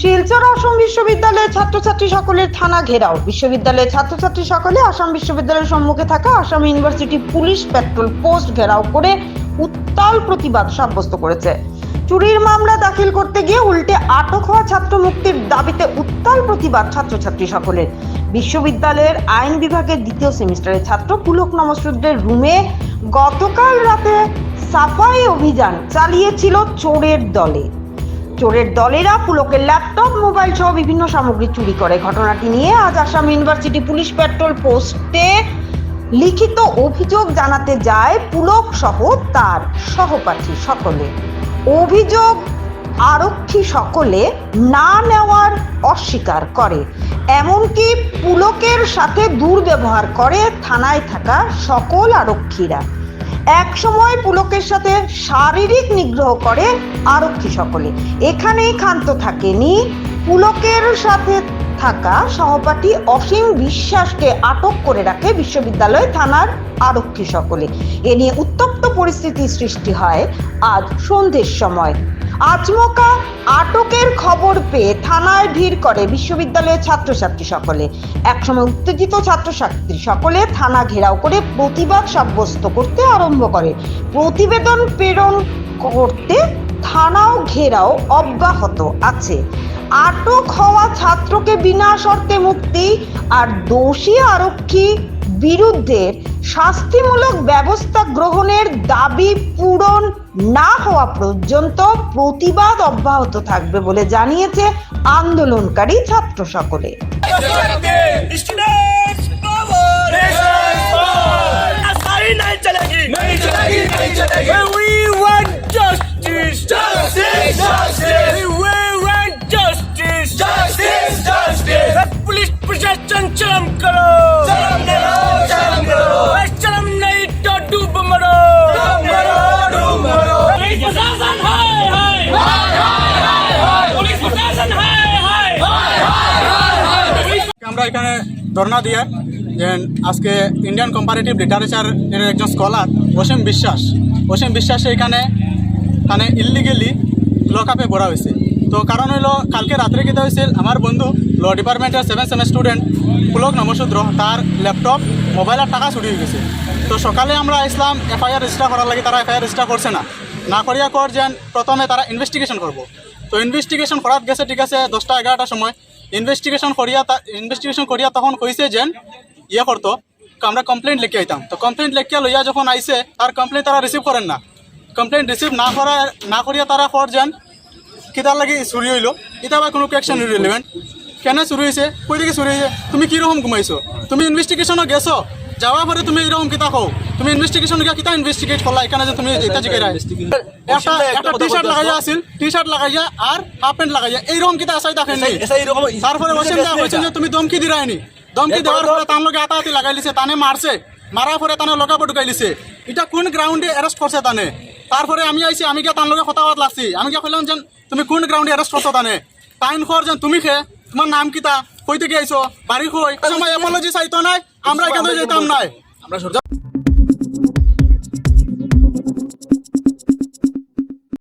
শিলচর আসাম বিশ্ববিদ্যালয়ের ছাত্রছাত্রী সকলের থানা ঘেরাও। বিশ্ববিদ্যালয়ের ছাত্রছাত্রী সকলে আসাম বিশ্ববিদ্যালয়ের সম্মুখে থাকা Assam university police patrol post ঘেরাও করে উত্তাল প্রতিবাদ সাব্যস্ত করেছে। চুরির মামলা দাখিল করতে গিয়ে উল্টে আটক হওয়া ছাত্র মুক্তির দাবিতে উত্তাল প্রতিবাদ ছাত্রছাত্রী সকলের। বিশ্ববিদ্যালয়ের আইন বিভাগের দ্বিতীয় সেমিস্টারের ছাত্র পুলক নমসূদ্রের রুমে গতকাল রাতে সাফাই অভিযান চালিয়েছিল চোরের দলে। চোরের দলেরা পুলকের ল্যাপটপ মোবাইল সহ বিভিন্ন সামগ্রী চুরি করে। ঘটনাটি নিয়ে আজ আসাম ইউনিভার্সিটি পুলিশ পেট্রোল পোস্টে লিখিত অভিযোগ জানাতে যায় পুলক সহ তার সহপাঠী সকলে। অভিযোগ আরক্ষী সকলে না নেওয়ার অস্বীকার করে। এমনকি পুলকের সাথে দুর্ব্যবহার করে থানায় থাকা সকল আরক্ষীরা। এক সময় পুলকের সাথে শারীরিক নিগ্রহ করে আরক্ষী সকলে। এখানেই ক্ষান্ত থাকেনি। পুলকের সাথে থাকা সহপাঠী অসীম বিশ্বাসকে আটক করে রাখে বিশ্ববিদ্যালয় থানার আরক্ষী সকলে। এ নিয়ে উত্তপ্ত পরিস্থিতি সৃষ্টি হয় আজ সন্ধ্যের সময়। আচমকা আটকের খবর পেয়ে থানায় ভিড় করে বিশ্ববিদ্যালয়ের ছাত্রছাত্রী সকলে। একসময় উত্তেজিত ছাত্রছাত্রী সকলে থানা ঘেরাও করে প্রতিবাদ সাব্যস্ত করতে আরম্ভ করে। প্রতিবেদন প্রেরণ করতে থানাও ঘেরাও অব্যাহত আছে। আটক হওয়া ছাত্রকে বিনা শর্তে মুক্তি আর দোষী আরক্ষী বিরুদ্ধে শাস্তিমূলক ব্যবস্থা গ্রহণের দাবি পূরণ না হওয়া পর্যন্ত প্রতিবাদ অব্যাহত থাকবে বলে জানিয়েছে আন্দোলনকারী ছাত্র সকলে। পুলিশ করো এখানে ধর্ণা দিয়ে যে আজকে ইন্ডিয়ান কম্পারেটিভ লিটারেচার এর একজন স্কলার অসীম বিশ্বাস অসীম বিশ্বাস এখানে মানে ইলিগেলি লক আপে পড়া হয়েছে। তো কারণ হইল কালকে রাত্রে কী হয়েছিল? আমার বন্ধু ল ডিপার্টমেন্টের সেভেন সেমের স্টুডেন্ট পুলক নমসূদ্র, তার ল্যাপটপ মোবাইল আর টাকা চুরি হয়ে গেছে। তো সকালে আমরা ইসলাম এফআইআর রেজিস্টার করার লাগে, তারা এফআইআর রেজিস্টার করছে না। না করিয়া কর যেন প্রথমে তারা ইনভেস্টিগেশন করব। তো ইনভেস্টিগেশন করার গেছে, ঠিক আছে, দশটা, এগারোটার সময়। ইনভেস্টিগেশন করিয়া ইনভেস্টিগেশন করিয়া তখন কইছে যেন ইয়ে করতো আমরা কমপ্লেন্ট লিখে আইতাম। তো কমপ্লেন্ট লিখিয়া লইয়া যখন আইছে, তার কমপ্লেন্ট তারা রিসিভ করেন না। কমপ্লেন্ট রিসিভ না করা না করিয়া তারা কর যেন কিতার লাগে চুরি হইল। এটা বা কোনো অ্যাকশন রিলেভেন্ট কেন চুরি হয়েছে কই থেকে চুরি হয়েছে তুমি কীরকম ঘুমাইছো? তুমি ইনভেস্টিগেশনও গেছো? যাওয়ার পরে তুমি এরকম কিতা কও তুমি ইনভেস্টিগেশন গিয়া কিতা ইনভেস্টিগেট করলা? এখানে যে তুমি এটা জিগাই একটা একটা টি শার্ট লাগাইয়া আছিল। টি শার্ট লাগাইয়া আর হাফ প্যান্ট লাগাইয়া। এইরকম কিতা আসাই দেখেন নাই? তারপরে ওসেন দা কইছেন যে তুমি দমকি দিরাইনি। দমকি দেওয়ার পরে তার লগে আতাহাতি লাগাই লিছে তানে মারছে। মারার পরে তানে লগাবো ঢুকাই লিছে এটা কোন গ্রাউন্ডে অ্যারেস্ট করছে তানে? তারপরে আমি আইছি আমি গিয়া তার লগে কথা বাত লাগছি আমি গিয়া কইলাম যেন তুমি কোন গ্রাউন্ডে অ্যারেস্ট করছ তানে? টাইম খর যেন তুমি খে তোমার নাম কিতা কই থেকে আইছো? বাড়ি কই? সময় অ্যাপোলজি চাইতো নাই। আমরা এখানে যেতাম নাই।